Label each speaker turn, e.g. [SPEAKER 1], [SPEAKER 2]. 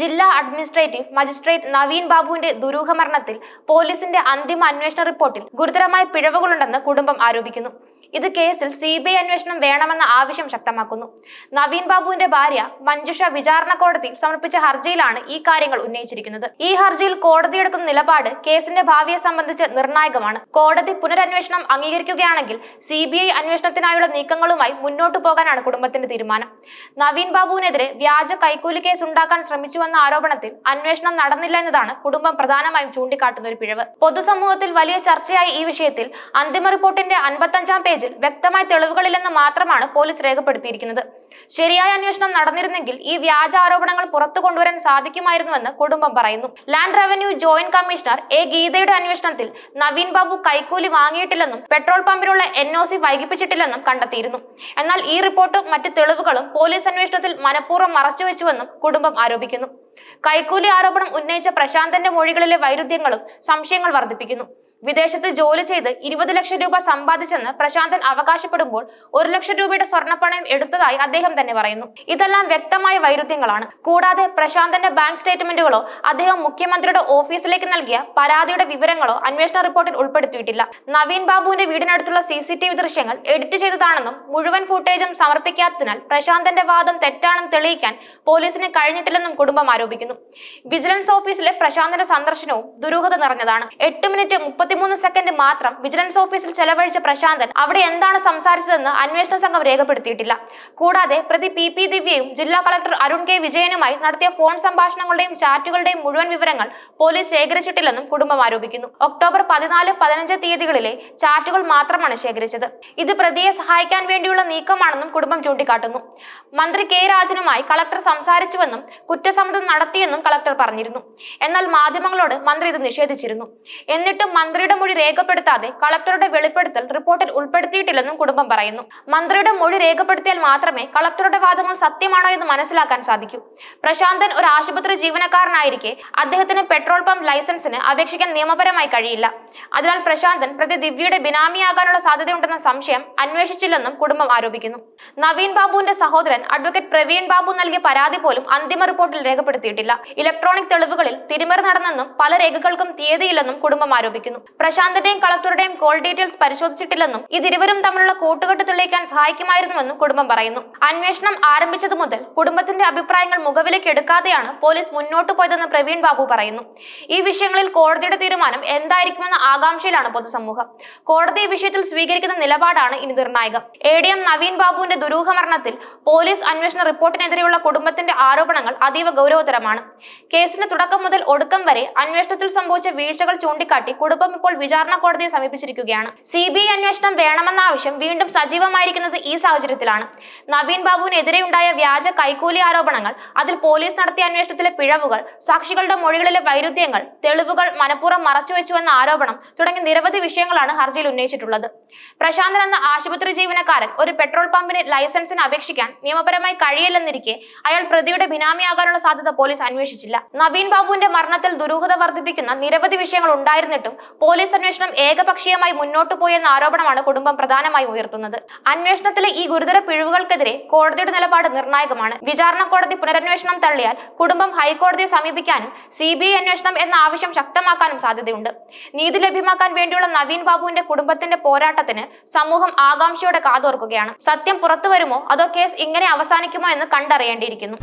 [SPEAKER 1] ജില്ലാ administrative magistrate Naveen ബാബുവിന്റെ ദുരൂഹ മരണത്തിൽ പോലീസിന്റെ അന്തിമ അന്വേഷണ റിപ്പോർട്ടിൽ ഗുരുതരമായ പിഴവുകളുണ്ടെന്ന് കുടുംബം ആരോപിക്കുന്നു. ഇത് കേസിൽ സി ബി ഐ അന്വേഷണം വേണമെന്ന ആവശ്യം ശക്തമാക്കുന്നു. നവീൻ ബാബുവിന്റെ ഭാര്യ മഞ്ജുഷ വിചാരണ കോടതിയിൽ സമർപ്പിച്ച ഹർജിയിലാണ് ഈ കാര്യങ്ങൾ ഉന്നയിച്ചിരിക്കുന്നത്. ഈ ഹർജിയിൽ കോടതി എടുക്കുന്ന നിലപാട് കേസിന്റെ ഭാവിയെ സംബന്ധിച്ച് നിർണായകമാണ്. കോടതി പുനരന്വേഷണം അംഗീകരിക്കുകയാണെങ്കിൽ സി ബി ഐ അന്വേഷണത്തിനായുള്ള നീക്കങ്ങളുമായി മുന്നോട്ടു പോകാനാണ് കുടുംബത്തിന്റെ തീരുമാനം. നവീൻ ബാബുവിനെതിരെ വ്യാജ കൈക്കൂലി കേസ് ഉണ്ടാക്കാൻ ശ്രമിച്ചുവെന്ന ആരോപണത്തിൽ അന്വേഷണം നടന്നില്ല എന്നതാണ് കുടുംബം പ്രധാനമായും ചൂണ്ടിക്കാട്ടുന്ന ഒരു പിഴവ്. പൊതുസമൂഹത്തിൽ വലിയ ചർച്ചയായി ഈ വിഷയത്തിൽ അന്തിമ റിപ്പോർട്ടിന്റെ അൻപത്തഞ്ചാം പേജിൽ വ്യക്തമായ തെളിവുകളില്ലെന്ന് മാത്രമാണ് പോലീസ് രേഖപ്പെടുത്തിയിരിക്കുന്നത്. ശരിയായ അന്വേഷണം നടന്നിരുന്നെങ്കിൽ ഈ വ്യാജ ആരോപണങ്ങൾ പുറത്തു കൊണ്ടുവരാൻ സാധിക്കുമായിരുന്നുവെന്ന് കുടുംബം പറയുന്നു. Land revenue joint commissioner A ഗീതയുടെ അന്വേഷണത്തിൽ നവീൻ ബാബു കൈക്കൂലി വാങ്ങിയിട്ടില്ലെന്നും പെട്രോൾ പമ്പിലുള്ള എൻ ഒ സി വൈകിപ്പിച്ചിട്ടില്ലെന്നും കണ്ടെത്തിയിരുന്നു. എന്നാൽ ഈ റിപ്പോർട്ടും മറ്റ് തെളിവുകളും പോലീസ് അന്വേഷണത്തിൽ മനഃപൂർവം മറച്ചുവെച്ചുവെന്നും കുടുംബം ആരോപിക്കുന്നു. കൈക്കൂലി ആരോപണം ഉന്നയിച്ച പ്രശാന്തന്റെ മൊഴികളിലെ വൈരുദ്ധ്യങ്ങളും സംശയങ്ങൾ വർദ്ധിപ്പിക്കുന്നു. വിദേശത്ത് ജോലി ചെയ്ത് ഇരുപത് ലക്ഷം രൂപ സമ്പാദിച്ചെന്ന് പ്രശാന്തൻ അവകാശപ്പെടുമ്പോൾ ഒരു ലക്ഷം രൂപയുടെ സ്വർണപ്പണയം എടുത്തതായി അദ്ദേഹം തന്നെ പറയുന്നു. ഇതെല്ലാം വ്യക്തമായ വൈരുദ്ധ്യങ്ങളാണ്. കൂടാതെ പ്രശാന്തന്റെ ബാങ്ക് സ്റ്റേറ്റ്മെന്റുകളോ അദ്ദേഹം മുഖ്യമന്ത്രിയുടെ ഓഫീസിലേക്ക് നൽകിയ പരാതിയുടെ വിവരങ്ങളോ അന്വേഷണ റിപ്പോർട്ടിൽ ഉൾപ്പെടുത്തിയിട്ടില്ല. നവീൻ ബാബുവിന്റെ വീടിനടുത്തുള്ള സി സി ടി വി ദൃശ്യങ്ങൾ എഡിറ്റ് ചെയ്തതാണെന്നും മുഴുവൻ ഫുട്ടേജും സമർപ്പിക്കാത്തതിനാൽ പ്രശാന്തന്റെ വാദം തെറ്റാണെന്ന് തെളിയിക്കാൻ പോലീസിന് കഴിഞ്ഞിട്ടില്ലെന്നും കുടുംബം ആരോപിക്കുന്നു. വിജിലൻസ് ഓഫീസിലെ പ്രശാന്തന്റെ സന്ദർശനവും ദുരൂഹത നിറഞ്ഞതാണ്. എട്ട് മിനിറ്റ് മുപ്പത്തിമൂന്ന് സെക്കൻഡ് മാത്രം വിജിലൻസ് ഓഫീസിൽ ചെലവഴിച്ച പ്രശാന്തൻ അവിടെ എന്താണ് സംസാരിച്ചതെന്ന് അന്വേഷണ സംഘം രേഖപ്പെടുത്തിയിട്ടില്ല. കൂടാതെ പ്രതി പി പി ദിവ്യയും ജില്ലാ കളക്ടർ അരുൺ കെ വിജയനുമായി നടത്തിയ ഫോൺ സംഭാഷണങ്ങളുടെയും ചാറ്റുകളുടെയും മുഴുവൻ വിവരങ്ങൾ പോലീസ് ശേഖരിച്ചിട്ടില്ലെന്നും കുടുംബം ആരോപിക്കുന്നു. ഒക്ടോബർ പതിനാല് പതിനഞ്ച് തീയതികളിലെ ചാറ്റുകൾ മാത്രമാണ് ശേഖരിച്ചത്. ഇത് പ്രതിയെ സഹായിക്കാൻ വേണ്ടിയുള്ള നീക്കമാണെന്നും കുടുംബം ചൂണ്ടിക്കാട്ടുന്നു. മന്ത്രി കെ രാജനുമായി കളക്ടർ സംസാരിച്ചുവെന്നും കുറ്റസമ്മതം നടത്തിയെന്നും കളക്ടർ പറഞ്ഞിരുന്നു. എന്നാൽ മാധ്യമങ്ങളോട് മന്ത്രി ഇത് നിഷേധിച്ചിരുന്നു. എന്നിട്ടും മന്ത്രിയുടെ മൊഴി രേഖപ്പെടുത്താതെ കളക്ടറുടെ വെളിപ്പെടുത്തൽ റിപ്പോർട്ടിൽ ഉൾപ്പെടുത്തിയിട്ടില്ലെന്നും കുടുംബം പറയുന്നു. മന്ത്രിയുടെ മൊഴി രേഖപ്പെടുത്തിയാൽ മാത്രമേ കളക്ടറുടെ വാദങ്ങൾ സത്യമാണോ എന്ന് മനസ്സിലാക്കാൻ സാധിക്കൂ. പ്രശാന്തൻ ഒരു ആശുപത്രി ജീവനക്കാരനായിരിക്കെ അദ്ദേഹത്തിന് പെട്രോൾ പമ്പ് ലൈസൻസിന് അപേക്ഷിക്കാൻ നിയമപരമായി കഴിയില്ല. അതിനാൽ പ്രശാന്തൻ പ്രതി ദിവ്യയുടെ ബിനാമിയാകാനുള്ള സാധ്യതയുണ്ടെന്ന സംശയം അന്വേഷിച്ചില്ലെന്നും കുടുംബം ആരോപിക്കുന്നു. നവീൻ ബാബുവിന്റെ സഹോദരൻ അഡ്വക്കേറ്റ് പ്രവീൺ ബാബു നൽകിയ പരാതി പോലും അന്തിമ റിപ്പോർട്ടിൽ രേഖപ്പെടുത്തിയിട്ടില്ല ഇലക്ട്രോണിക് തെളിവുകളിൽ തിരിമറി നടന്നെന്നും പല രേഖകൾക്കും തീയതിയില്ലെന്നും കുടുംബം ആരോപിക്കുന്നു. പ്രശാന്തിന്റെയും കളക്ടറുടെയും കോൾ ഡീറ്റെയിൽസ് പരിശോധിച്ചിട്ടില്ലെന്നും ഇതിരുവരും തമ്മിലുള്ള കൂട്ടുകെട്ട് തെളിയിക്കാൻ സഹായിക്കുമായിരുന്നുവെന്നും കുടുംബം പറയുന്നു. അന്വേഷണം ആരംഭിച്ചതു മുതൽ കുടുംബത്തിന്റെ അഭിപ്രായങ്ങൾ മുഖവിലേക്ക് എടുക്കാതെയാണ് പോലീസ് മുന്നോട്ട് പോയതെന്ന് പ്രവീൺ ബാബു പറയുന്നു. ഈ വിഷയങ്ങളിൽ കോടതിയുടെ തീരുമാനം എന്തായിരിക്കുമെന്ന ആകാംക്ഷയിലാണ് പൊതുസമൂഹം. കോടതി ഈ വിഷയത്തിൽ സ്വീകരിക്കുന്ന നിലപാടാണ് ഇനി നിർണായകം. എ ഡി എം നവീൻ ബാബുവിന്റെ ദുരൂഹ മരണത്തിൽ പോലീസ് അന്വേഷണ റിപ്പോർട്ടിനെതിരെയുള്ള കുടുംബത്തിന്റെ ആരോപണങ്ങൾ അതീവ ഗൗരവതരമാണ് കേസിന് തുടക്കം മുതൽ ഒടുക്കം വരെ അന്വേഷണത്തിൽ സംഭവിച്ച വീഴ്ചകൾ ചൂണ്ടിക്കാട്ടി കുടുംബം ഇപ്പോൾ വിചാരണ കോടതിയെ സമീപിച്ചിരിക്കുകയാണ്. സി ബി ഐ അന്വേഷണം വേണമെന്ന ആവശ്യം വീണ്ടും സജീവമായിരിക്കുന്നത് ഈ സാഹചര്യത്തിലാണ്. നവീൻ ബാബുവിനെതിരെ ഉണ്ടായ വ്യാജ കൈക്കൂലി ആരോപണങ്ങൾ അതിൽ പോലീസ് നടത്തിയ അന്വേഷണത്തിലെ പിഴവുകൾ സാക്ഷികളുടെ മൊഴികളിലെ വൈരുദ്ധ്യങ്ങൾ തെളിവുകൾ മനഃപൂർവം മറച്ചുവെച്ചുവെന്ന ആരോപണം തുടങ്ങി നിരവധി വിഷയങ്ങളാണ് ഹർജിയിൽ ഉന്നയിച്ചിട്ടുള്ളത്. പ്രശാന്തൻ എന്ന ആശുപത്രി ജീവനക്കാരൻ ഒരു പെട്രോൾ പമ്പിന് ലൈസൻസിന് അപേക്ഷിക്കാൻ നിയമപരമായി കഴിയില്ലെന്നിരിക്കെ അയാൾ പ്രതിയുടെ ബിനാമിയാകാനുള്ള സാധ്യത പോലീസ് അന്വേഷിച്ചില്ല. നവീൻ ബാബുവിന്റെ മരണത്തിൽ ദുരൂഹത വർദ്ധിപ്പിക്കുന്ന നിരവധി വിഷയങ്ങൾ ഉണ്ടായിരുന്നിട്ടും പോലീസ് അന്വേഷണം ഏകപക്ഷീയമായി മുന്നോട്ടു പോയെന്ന ആരോപണമാണ് കുടുംബം പ്രധാനമായി ഉയർത്തുന്നത്. അന്വേഷണത്തിലെ ഈ ഗുരുതര പിഴവുകൾക്കെതിരെ കോടതിയുടെ നിലപാട് നിർണായകമാണ്. വിചാരണ കോടതി പുനരന്വേഷണം തള്ളിയാൽ കുടുംബം ഹൈക്കോടതിയെ സമീപിക്കാനും സി ബി ഐ അന്വേഷണം എന്ന ആവശ്യം ശക്തമാക്കാനും സാധ്യതയുണ്ട്. നീതി ലഭ്യമാക്കാൻ വേണ്ടിയുള്ള നവീൻ ബാബുവിന്റെ കുടുംബത്തിന്റെ പോരാട്ടത്തിന് സമൂഹം ആകാംക്ഷയോടെ കാതോർക്കുകയാണ്. സത്യം പുറത്തു വരുമോ? അതോ കേസ് ഇങ്ങനെ അവസാനിക്കുമോ എന്ന് കണ്ടറിയേണ്ടിയിരിക്കുന്നു.